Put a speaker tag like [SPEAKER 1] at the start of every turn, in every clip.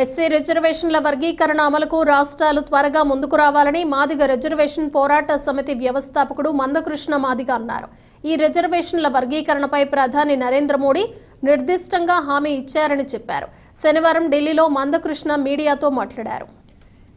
[SPEAKER 1] SC రిజర్వేషన్ల వర్గీకరణ అమలుకు రాష్ట్రాలు త్వరగా ముందుకు రావాలని మాదిగ రిజర్వేషన్ పోరాట సమితి వ్యవస్థాపకుడు మందకృష్ణ మాదిగ అన్నారు. ఈ రిజర్వేషన్ల వర్గీకరణపై ప్రధాని నరేంద్ర మోడీ నిర్దిష్టంగా హామీ ఇచ్చారని చెప్పారు. శనివారం ఢిల్లీలో మందకృష్ణ మీడియాతో మాట్లాడారు.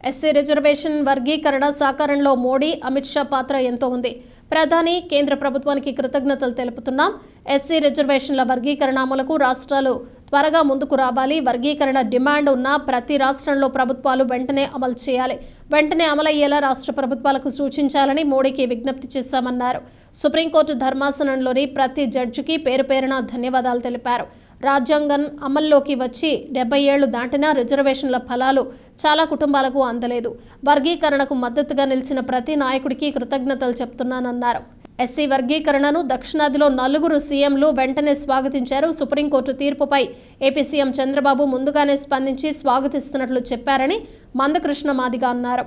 [SPEAKER 1] ఎస్సీ రిజర్వేషన్ వర్గీకరణ సాకారంలో మోడీ అమిత్ షా పాత్ర ఎంతో ఉంది. ప్రధాని కేంద్ర ప్రభుత్వానికి కృతజ్ఞతలు తెలుపుతున్నాం. ఎస్సీ రిజర్వేషన్ల వర్గీకరణ అమలుకు రాష్ట్రాలు త్వరగా ముందుకు రావాలి. వర్గీకరణ డిమాండ్ ఉన్న ప్రతి రాష్ట్రంలో ప్రభుత్వాలు వెంటనే అమలు చేయాలి. వెంటనే అమలయ్యేలా రాష్ట్ర ప్రభుత్వాలకు సూచించాలని మోడీకి విజ్ఞప్తి చేశామన్నారు. సుప్రీంకోర్టు ధర్మాసనంలోని ప్రతి జడ్జికి పేరు పేరున ధన్యవాదాలు తెలిపారు. రాజ్యాంగం అమల్లోకి వచ్చి డెబ్బై ఏళ్ళు దాటినా రిజర్వేషన్ల ఫలాలు చాలా కుటుంబాలకు అందలేదు. వర్గీకరణకు మద్దతుగా నిలిచిన ప్రతి నాయకుడికి కృతజ్ఞతలు చెప్తున్నానన్నారు. ఎస్సీ వర్గీకరణను దక్షిణాదిలో నలుగురు సీఎంలు వెంటనే స్వాగతించారు. సుప్రీంకోర్టు తీర్పుపై ఏపీ సీఎం చంద్రబాబు ముందుగానే స్పందించి స్వాగతిస్తున్నట్లు చెప్పారని మందకృష్ణ మాదిగ అన్నారు.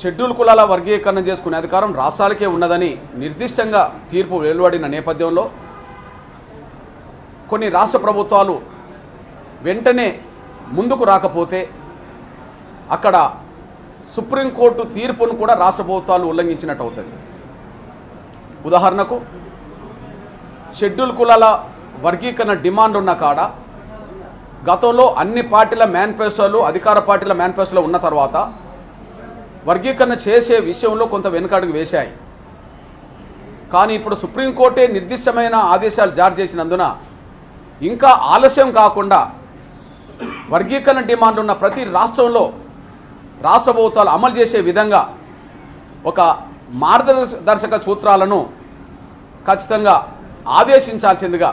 [SPEAKER 2] షెడ్యూల్ కులాల వర్గీకరణ చేసుకునే అధికారం రాష్ట్రాలకే ఉన్నదని నిర్దిష్టంగా తీర్పు వెలువడిన నేపథ్యంలో కొన్ని రాష్ట్ర ప్రభుత్వాలు వెంటనే ముందుకు రాకపోతే అక్కడ సుప్రీంకోర్టు తీర్పును కూడా రాష్ట్ర ప్రభుత్వాలు ఉల్లంఘించినట్టు అవుతుంది. ఉదాహరణకు షెడ్యూల్ కులాల వర్గీకరణ డిమాండ్ ఉన్న కాడ గతంలో అన్ని పార్టీల మేనిఫెస్టోలు అధికార పార్టీల మేనిఫెస్టోలు ఉన్న తర్వాత వర్గీకరణ చేసే విషయంలో కొంత వెనుకడుగు వేశాయి. కానీ ఇప్పుడు సుప్రీంకోర్టే నిర్దిష్టమైన ఆదేశాలు జారీ చేసినందున ఇంకా ఆలస్యం కాకుండా వర్గీకరణ డిమాండ్ ఉన్న ప్రతి రాష్ట్రంలో రాష్ట్ర ప్రభుత్వాలు అమలు చేసే విధంగా ఒక మార్గదర్శక సూత్రాలను ఖచ్చితంగా ఆదేశించాల్సిందిగా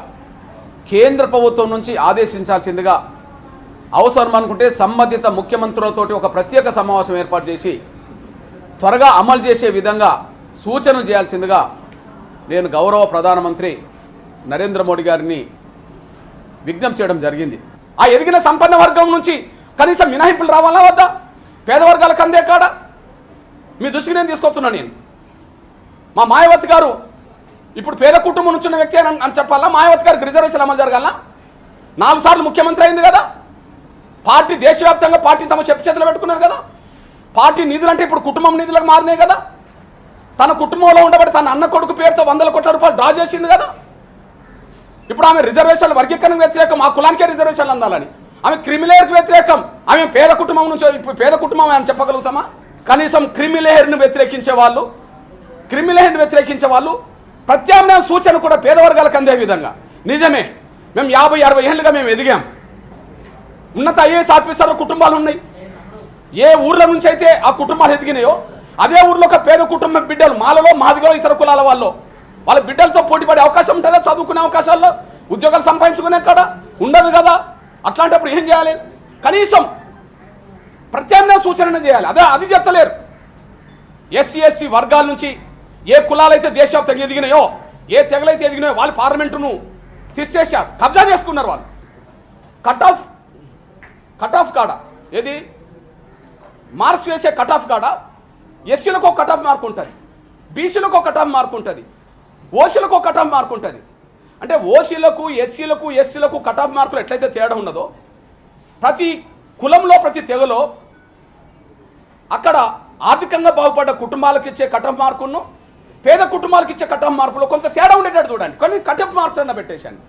[SPEAKER 2] కేంద్ర ప్రభుత్వం నుంచి ఆదేశించాల్సిందిగా అవసరం అనుకుంటే సంబంధిత ముఖ్యమంత్రులతోటి ఒక ప్రత్యేక సమావేశం ఏర్పాటు చేసి త్వరగా అమలు చేసే విధంగా సూచనలు చేయాల్సిందిగా నేను గౌరవ ప్రధానమంత్రి నరేంద్ర మోడీ గారిని విజ్ఞప్తి చేయడం జరిగింది. ఆ ఎదిగిన సంపన్న వర్గం నుంచి కనీసం మినహాయింపులు రావాలా వద్దా? పేద వర్గాలకు అందే కాడ? మీ దృష్టికి నేను తీసుకొస్తున్నాను నేను. మా మాయావతి గారు ఇప్పుడు పేద కుటుంబం నుంచి ఉన్న వ్యక్తి అని అని చెప్పాలా? మాయావతి గారికి రిజర్వేషన్ అమలు జరగాల? నాలుగు సార్లు ముఖ్యమంత్రి అయింది కదా? పార్టీ దేశవ్యాప్తంగా పార్టీ తమ చెప్పు చేతులు పెట్టుకున్నది కదా? పార్టీ నిధులు అంటే ఇప్పుడు కుటుంబం నిధులకు మారినాయి కదా? తన కుటుంబంలో ఉండబడి తన అన్న కొడుకు పేరుతో వందల కోట్ల రూపాయలు డ్రా చేసింది కదా? ఇప్పుడు ఆమె రిజర్వేషన్లు వర్గీకరణ వ్యతిరేకం ఆ కులానికే రిజర్వేషన్లు అందాలని. ఆమె క్రిమిలేయర్కి వ్యతిరేకం. ఆమె పేద కుటుంబం నుంచి ఇప్పుడు పేద కుటుంబం అని చెప్పగలుగుతామా? కనీసం క్రిమిలేయర్ను వ్యతిరేకించే వాళ్ళు క్రిమిలేయర్ని వ్యతిరేకించే వాళ్ళు ప్రత్యామ్నాయ సూచన కూడా పేదవర్గాలకు అందే విధంగా. నిజమే మేము యాభై అరవై ఏళ్ళుగా మేము ఎదిగాం. ఉన్నత ఐఏఎస్ ఆఫీసర్ల కుటుంబాలు ఉన్నాయి. ఏ ఊర్ల నుంచి అయితే ఆ కుటుంబాలు ఎదిగినాయో అదే ఊర్లో ఒక పేద కుటుంబం బిడ్డలు మాలలో మాదిగో ఇతర కులాల వాళ్ళు వాళ్ళ బిడ్డలతో పోటీపడే అవకాశం ఉంటుందా? చదువుకునే అవకాశాల్లో ఉద్యోగాలు సంపాదించుకునే కాడ ఉండదు కదా? అట్లాంటప్పుడు ఏం చేయాలి? కనీసం ప్రత్యామ్నాయ సూచన చేయాలి. అదే అది చెత్తలేరు ఎస్సీ ఎస్సీ వర్గాల నుంచి ఏ కులాలైతే దేశవ్యాప్తంగా ఎదిగినాయో ఏ తెగలైతే ఎదిగినాయో వాళ్ళు పార్లమెంటును తీసేశారు కబ్జా చేసుకున్నారు వాళ్ళు. కట్ ఆఫ్ కట్ ఆఫ్ కాడ. ఏది? మార్క్స్ వేసే కట్ ఆఫ్ కాడ. ఎస్సీలకు ఒక కట్ ఆఫ్ మార్క్ ఉంటుంది. బీసీలకు ఒక కట్ ఆఫ్ మార్క్ ఉంటుంది. ఓసీలకు ఒక కట్ ఆఫ్ మార్క్ ఉంటుంది. అంటే ఓసీలకు ఎస్సీలకు ఎస్సీలకు కట్ ఆఫ్ మార్కులు ఎట్లయితే తేడా ఉన్నదో ప్రతి కులంలో ప్రతి తెగలో అక్కడ ఆర్థికంగా బాగుపడ్డ కుటుంబాలకు ఇచ్చే కట్ ఆఫ్ మార్కును పేద కుటుంబాలకు ఇచ్చే కట్టం మార్పులో కొంత తేడా ఉండేటట్టు చూడండి. కొన్ని కట్ ఆఫ్ మార్క్స్ అన్న పెట్టేశాను.